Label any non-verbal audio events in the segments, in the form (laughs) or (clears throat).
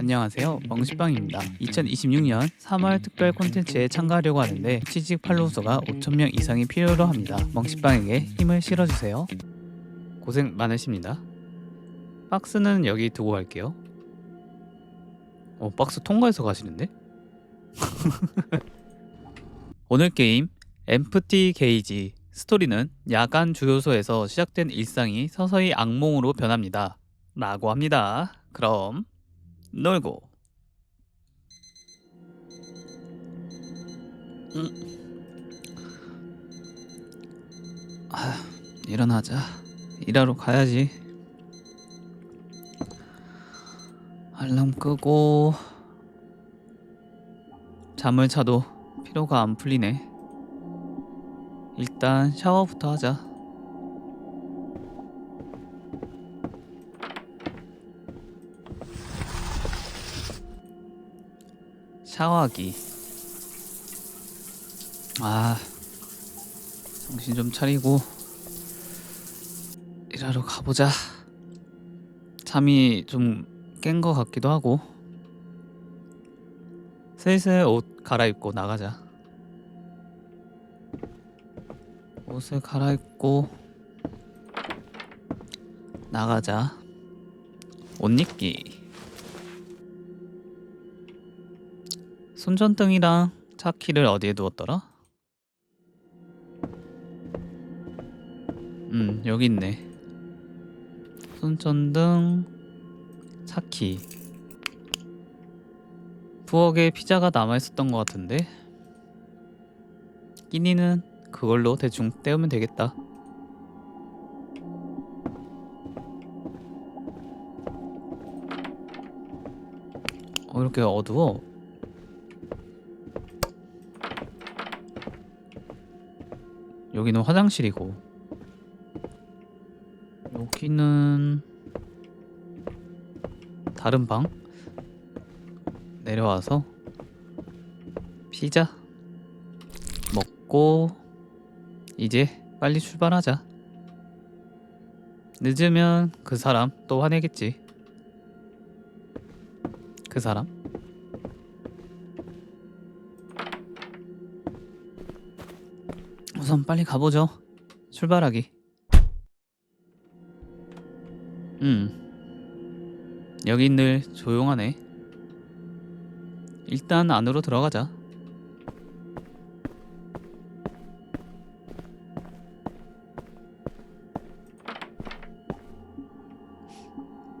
안녕하세요. 멍시빵입니다. 2026년 3월 특별 콘텐츠에 참가하려고 하는데 취직 팔로우서가 5,000명 이상이 필요로 합니다. 멍시빵에게 힘을 실어주세요. 고생 많으십니다. 박스는 여기 두고 갈게요. 어, 박스 통과해서 가시는데? (laughs) 오늘 게임 엠프티 게이지 스토리는 야간 주요소에서 시작된 일상이 서서히 악몽으로 변합니다. 라고 합니다. 그럼 놀고 음. 아, 일어나자. 일하러 가야지. 알람 끄고 잠을 자도 피로가 안 풀리네. 일단 샤워부터 하자. 샤워하기. 아, 정신 좀 차리고 일하러 가보자. 잠이 좀 깬 것 같기도 하고. 슬슬 옷 갈아입고 나가자. 옷을 갈아입고 나가자. 옷 입기. 손전등이랑 차 키를 어디에 두었더라? 음, 여기 있네. 손전등, 차키. 부엌에 피자가 남아 있었던 것 같은데. 끼니는 그걸로 대충 때우면 되겠다. 어, 이렇게 어두워. 여기는 화장실이고 여기는 다른 방? 내려와서 피자 먹고 이제 빨리 출발하자. 늦으면 그 사람 또 화내겠지. 그 사람 우선 빨리 가보죠. 출발하기. 음. 여긴 늘 조용하네. 일단 안으로 들어가자.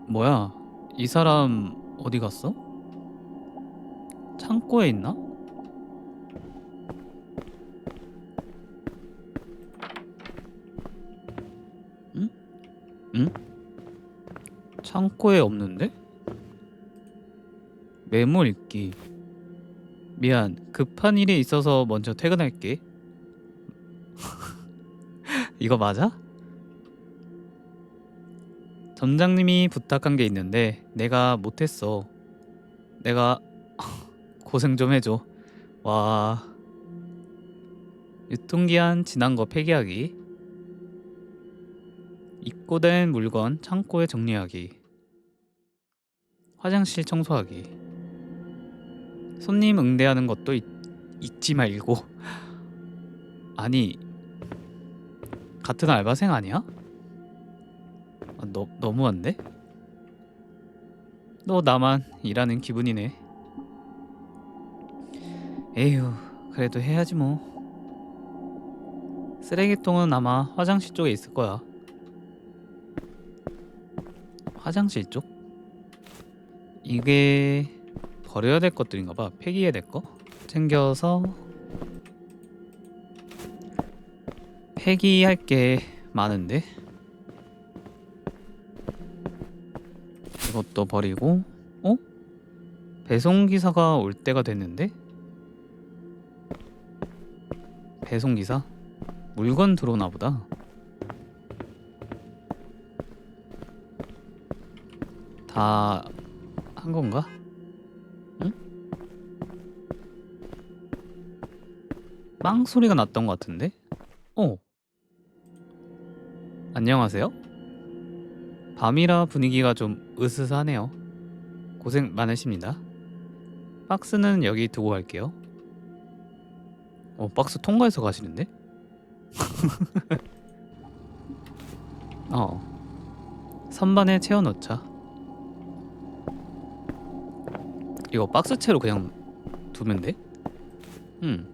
뭐야? 이 사람 어디 갔어? 창고에 있나? 응? 창고에 없는데? 메모 읽기. 미안, 급한 일이 있어서 먼저 퇴근할게. (laughs) 이거 맞아? 점장님이 부탁한 게 있는데 내가 못했어. 내가 (laughs) 고생 좀 해줘. 와. 유통기한 지난 거 폐기하기. 입고된 물건 창고에 정리하기. 화장실 청소하기. 손님 응대하는 것도 잊, 잊지 말고. 아니, 같은 알바생 아니야? 아, 너, 너무한데? 너 나만 일하는 기분이네. 에휴, 그래도 해야지 뭐. 쓰레기통은 아마 화장실 쪽에 있을 거야. 화장실 쪽? 이게 버려야 될 것들인가 봐. 폐기해야 될 거. 챙겨서 폐기할 게 많은데. 이것도 버리고 어? 배송 기사가 올 때가 됐는데? 배송 기사? 물건 들어오나 보다. 다 한 건가? 응? 빵 소리가 났던 것 같은데? 어. 안녕하세요? 밤이라 분위기가 좀 으스스하네요. 고생 많으십니다. 박스는 여기 두고 갈게요. 어, 박스 통과해서 가시는데? (laughs) 어. 선반에 채워 넣자. 이거 박스채로 그냥 두면 돼? 음.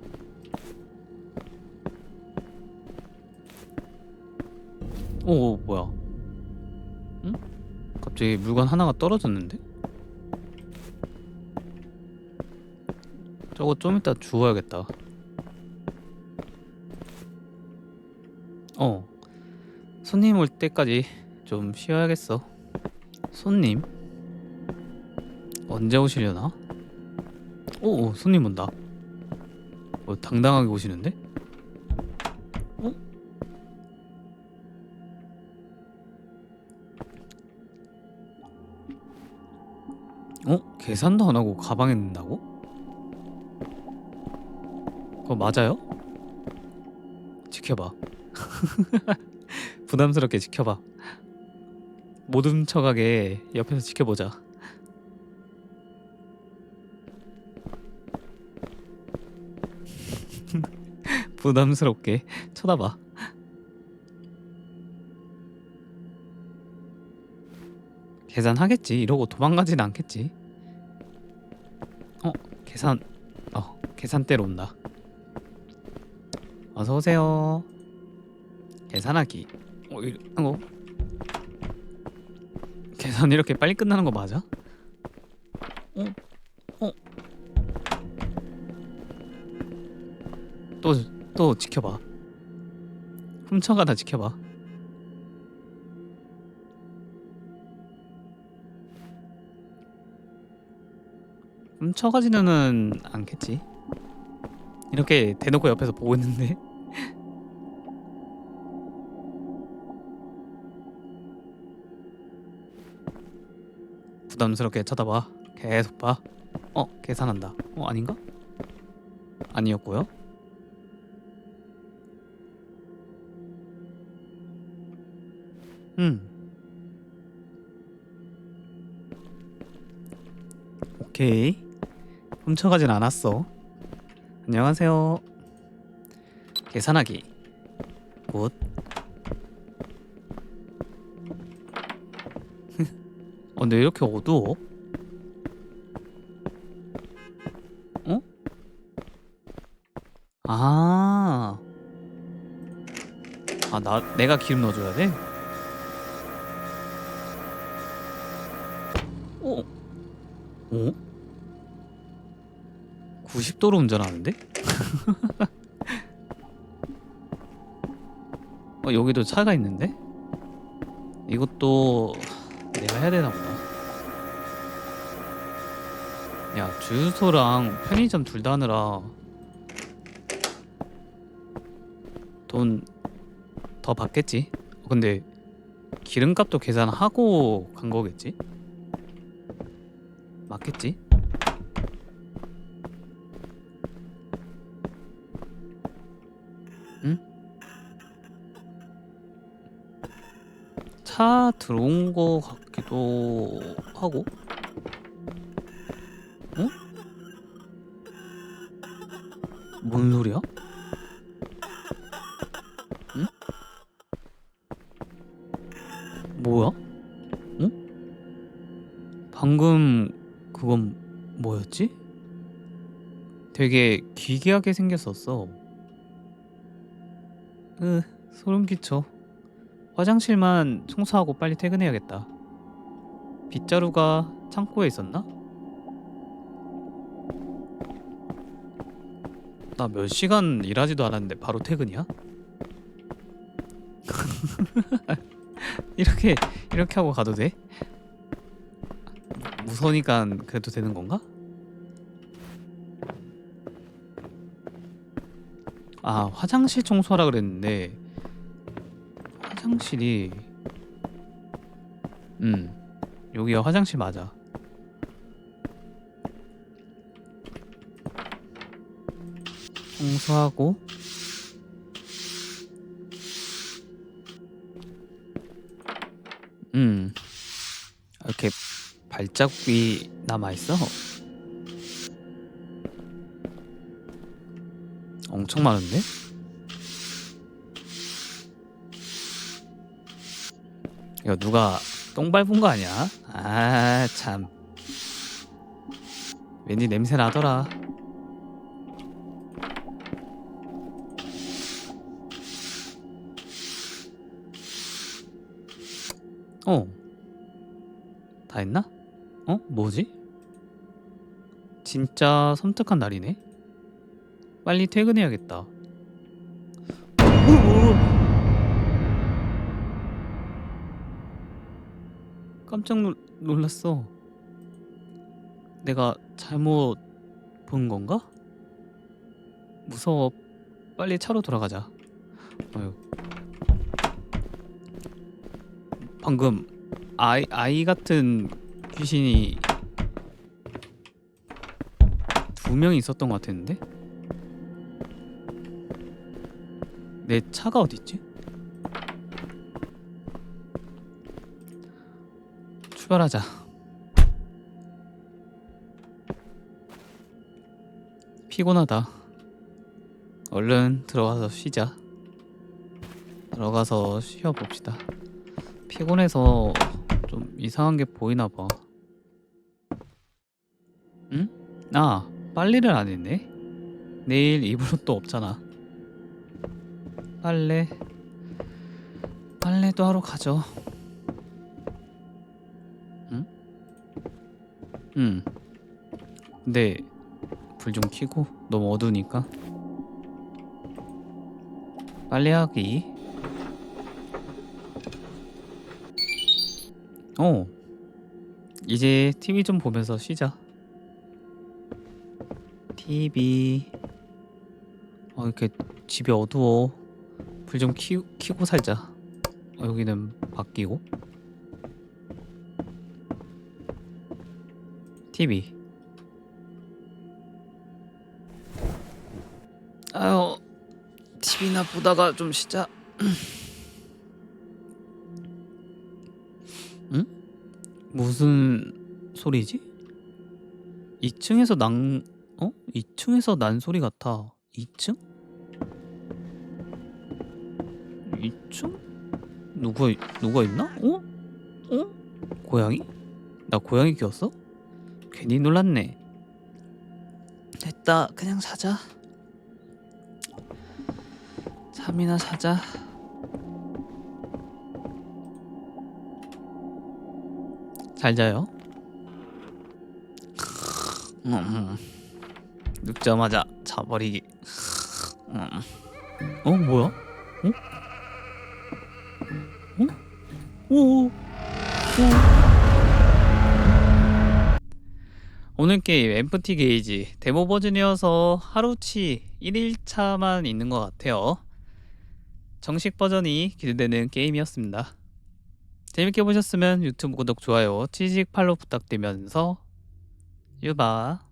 오, 오 뭐야? 응? 갑자기 물건 하나가 떨어졌는데? 저거 좀 이따 주워야겠다. 어. 손님 올 때까지 좀 쉬어야겠어. 손님? 언제 오시려나? 오, 오 손님 온다. 어, 당당하게 오시는데? 어? 어? 계산도 안 하고 가방에 넣는다고? 그거 맞아요? 지켜봐. (laughs) 부담스럽게 지켜봐. 못 훔쳐가게 옆에서 지켜보자. 부담스럽게 쳐다봐. 계산하겠지. 이러고 도망가진 않겠지. 어, 계산. 어, 계산대로 온다. 어서 오세요. 계산하기. 어, 이, 어? 계산 이렇게 빨리 끝나는 거 맞아? 어? 어? 또, 또 지켜봐. 훔쳐가다 지켜봐. 훔쳐가지는 않겠지. 이렇게 대놓고 옆에서 보고 있는데. (laughs) 부담스럽게 쳐다봐. 계속 봐. 어, 계산한다. 어, 아닌가? 아니었고요. 음. 오케이. 훔쳐가진 않았어. 안녕하세요. 계산하기. 굿. (laughs) 어, 근데 왜 이렇게 어두워? 어? 아. 아, 나 내가 기름 넣어 줘야 돼? 어? 90도로 운전하는데? (laughs) 어, 여기도 차가 있는데? 이것도 내가 해야 되나 보다. 야, 주유소랑 편의점 둘 다 하느라 돈 더 받겠지? 어, 근데 기름값도 계산하고 간 거겠지? 맞겠지? 응? 차 들어온 거 같기도 하고 어? 뭔 소리야? 응? 뭐야? 응? 방금 그건 뭐였지? 되게 기괴하게 생겼었어. 으, 소름 끼쳐. 화장실만 청소하고 빨리 퇴근해야겠다. 빗자루가 창고에 있었나? 나 몇 시간 일하지도 않았는데 바로 퇴근이야? (laughs) 이렇게 이렇게 하고 가도 돼? 무서우니까 그래도 되는 건가? 아 화장실 청소하라 그랬는데 화장실이 음 여기가 화장실 맞아 청소하고 음 발자국이 남아 있어 엄청 많은데? 이거 누가 똥 밟은 거 아니야? 아 참 왠지 냄새 나더라 어. 다 했나? 어? 뭐지? 진짜 섬뜩한 날이네. 빨리 퇴근해야겠다. 깜짝 놀, 놀랐어. 내가 잘못 본 건가? 무서워. 빨리 차로 돌아가자. 어휴. 방금 아이 아이 같은 귀신이 두 명이 있었던 것 같았는데 내 차가 어디 있지? 출발하자. 피곤하다. 얼른 들어가서 쉬자. 들어가서 쉬어 봅시다. 피곤해서 좀 이상한 게 보이나 봐. 아, 빨래를 안 했네. 내일 입을 옷도 없잖아. 빨래. 빨래도 하러 가죠. 응? 응. 근데 불 좀 켜고 너무 어두우니까. 빨래하기. 어. 이제 TV 좀 보면서 쉬자. TV. 어, 이렇게 집이 어두워. 불좀 켜고 살자. 어, 여기는 바뀌고. TV. 아유, TV나 보다가 좀 쉬자. (clears throat) 응? 무슨 소리지? 2층에서 난 어? 2층에서 난 소리 같아. 2층? 2층? 누가 누가 있나? 어? 어? 고양이? 나 고양이 키웠어? 괜히 놀랐네. 됐다. 그냥 자자. 잠이나 자자. 잘 자요. 음, 눕자마자 자버리기. 음. 어 뭐야? 어? 어? 오. 오. 오늘 게임 엠프티 게이지 데모 버전이어서 하루치 1일차만 있는 것 같아요. 정식 버전이 기대되는 게임이었습니다. 재밌게 보셨으면 유튜브 구독, 좋아요, 취직 팔로 부탁드리면서 유바